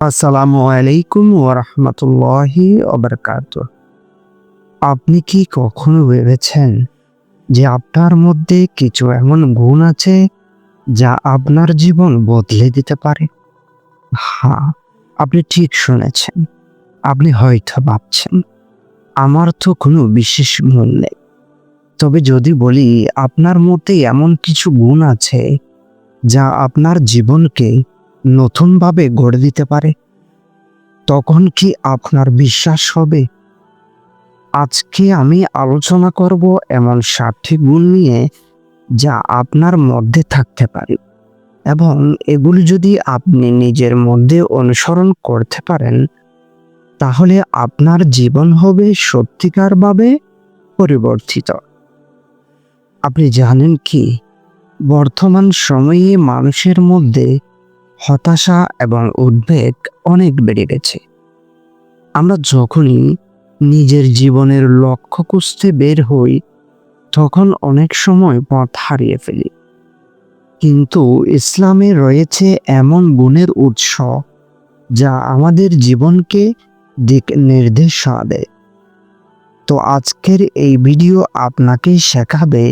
আসসালামু আলাইকুম ওরহমতুল্লাহি ওবরকাত আপনি কি কখনো ভেবেছেন যে আপনার মধ্যে কিছু এমন গুণ আছে যা আপনার জীবন বদলে দিতে পারে? হ্যাঁ আপনি ঠিক শুনেছেন। আপনি হয়তো ভাবছেন, আমার তো কোনো বিশেষ গুণ নেই। তবে যদি বলি, আপনার মধ্যে এমন কিছু গুণ আছে যা আপনার জীবনকে নতুনভাবে গড়ে দিতে পারে? তখন কি আপনার বিশ্বাস হবে? আজকে আমি আলোচনা করব এমন সাতটি গুণ নিয়ে যা আপনার মধ্যে থাকতে পারে এবং এগুলি যদি আপনি নিজের মধ্যে অনুসরণ করতে পারেন, তাহলে আপনার জীবন হবে সত্যিকারভাবে পরিবর্তিত। আপনি জানেন কি? বর্তমান সময়ে মানুষের মধ্যে হতাশা এবং উদ্বেগ অনেক বেড়ে গেছে। আমরা যখনই নিজের জীবনের লক্ষ্য খুঁজতে বের হই, তখন অনেক সময় পথ হারিয়ে ফেলি। কিন্তু ইসলামে রয়েছে এমন গুণের উৎস যা আমাদের জীবনকে দিক নির্দেশনা দেয়। তো আজকের এই ভিডিও আপনাকে শেখাবে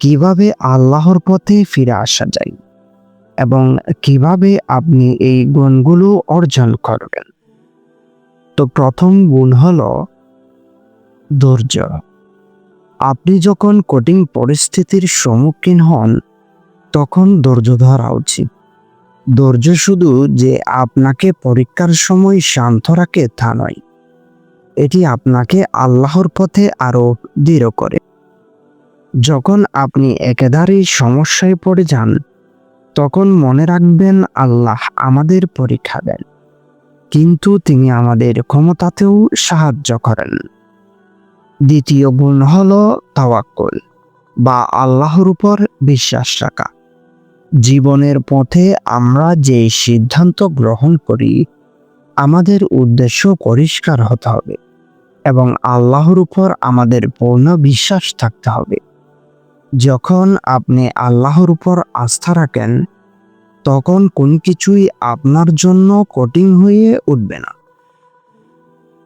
কীভাবে আল্লাহর পথে ফিরে আসা যায়। এবং কীভাবে আপনি এই গুণগুলো অর্জন করবেন? তো প্রথম গুণ হল ধৈর্য। আপনি যখন কঠিন পরিস্থিতির সম্মুখীন হন, তখন ধৈর্য ধরা উচিত। ধৈর্য শুধু যে আপনাকে পরীক্ষার সময় শান্ত রাখে তা নয়, এটি আপনাকে আল্লাহর পথে আরও দৃঢ় করে। যখন আপনি একেবারেই সমস্যায় পড়ে যান তখন মনে রাখবেন আল্লাহ আমাদের পরীক্ষা দেন। কিন্তু তিনি আমাদের ক্ষমতাতেও সাহায্য করেন। দ্বিতীয় গুণ হল তাওয়াক্কুল, বা আল্লাহর উপর বিশ্বাস রাখা। জীবনের পথে আমরা যে সিদ্ধান্ত গ্রহণ করি, আমাদের উদ্দেশ্য পরিষ্কার হতে হবে এবং আল্লাহর উপর আমাদের পূর্ণ বিশ্বাস থাকতে হবে। যখন আপনি আল্লাহর উপর আস্থা রাখেন, তখন কোন কিছুই আপনার জন্য কঠিন হয়ে উঠবে না।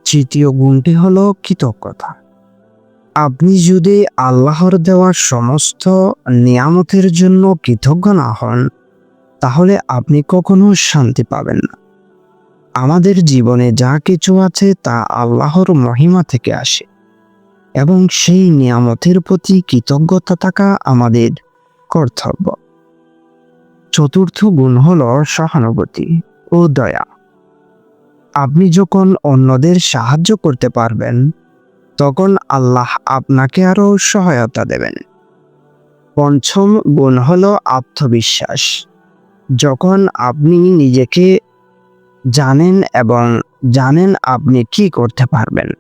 তৃতীয় গুণটি হলো কৃতজ্ঞতা। আপনি যদি আল্লাহর দেওয়া সমস্ত নিয়ামতের জন্য কৃতজ্ঞ না হন, তাহলে আপনি কখনো শান্তি পাবেন না। আমাদের জীবনে যা কিছু আছে তা আল্লাহর মহিমা থেকে আসে। এবং সেই নিয়ামতের প্রতি কৃতজ্ঞতা থাকা আমাদের কর্তব্য। চতুর্থ গুণ হল সহানুভূতি ও দয়া। আপনি যখন অন্যদের সাহায্য করতে পারবেন, তখন আল্লাহ আপনাকে আরও সহায়তা দেবেন। পঞ্চম গুণ হল আত্মবিশ্বাস। যখন আপনি নিজেকে জানেন এবং জানেন আপনি কি করতে পারবেন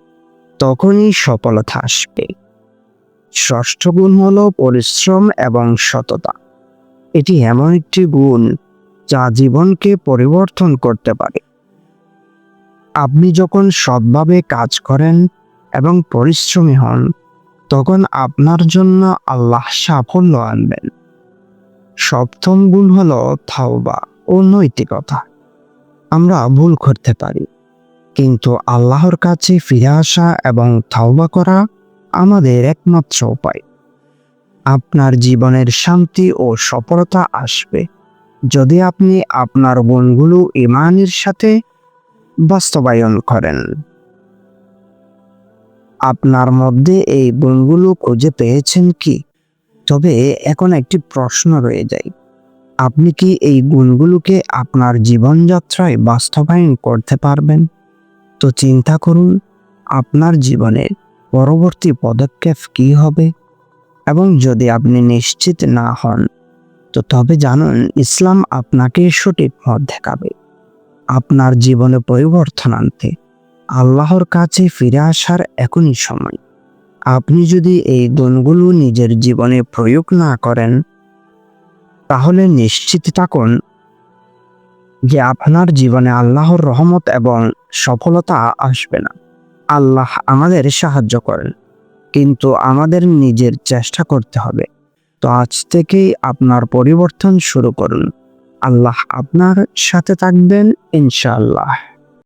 তখনই সফলতা আসবে। ষষ্ঠ গুণ হল পরিশ্রম এবং সততা। এটি এমন একটি গুণ যা জীবনকে পরিবর্তন করতে পারে। আপনি যখন সৎভাবে কাজ করেন এবং পরিশ্রমী হন, তখন আপনার জন্য আল্লাহ সাফল্য আনবেন। সপ্তম গুণ হল থাওবা ও নৈতিকতা। আমরা ভুল করতে পারি। কিন্তু আল্লাহর কাছে ফিরে আসা এবং থাওবা করা আমাদের একমাত্র উপায়। আপনার জীবনের শান্তি ও সফলতা আসবে। যদি আপনি আপনার গুণগুলো ইমানের সাথে বাস্তবায়ন করেন। আপনার মধ্যে এই গুণগুলো খুঁজে পেয়েছেন কি? তবে এখন একটি প্রশ্ন রয়ে যায়। আপনি কি এই গুণগুলোকে আপনার জীবনযাত্রায় বাস্তবায়ন করতে পারবেন? তো চিন্তা করুন, আপনার জীবনের পরবর্তী পদক্ষেপ কি হবে? এবং যদি আপনি নিশ্চিত না হন, তো তবে জানুন ইসলাম আপনাকে সঠিক পথ দেখাবে। আপনার জীবনে পরিবর্তন আনতে আল্লাহর কাছে ফিরে আসার এখনই সময়। আপনি যদি এই গুণগুলো নিজের জীবনে প্রয়োগ না করেন, তাহলে নিশ্চিত থাকুন যে আপনার জীবনে আল্লাহর রহমত এবং সফলতা আসবে না। আল্লাহ আমাদের সাহায্য করেন, কিন্তু আমাদের নিজের চেষ্টা করতে হবে। তো আজ থেকেই আপনার পরিবর্তন শুরু করুন। আল্লাহ আপনার সাথে থাকবেন, ইনশাআল্লাহ।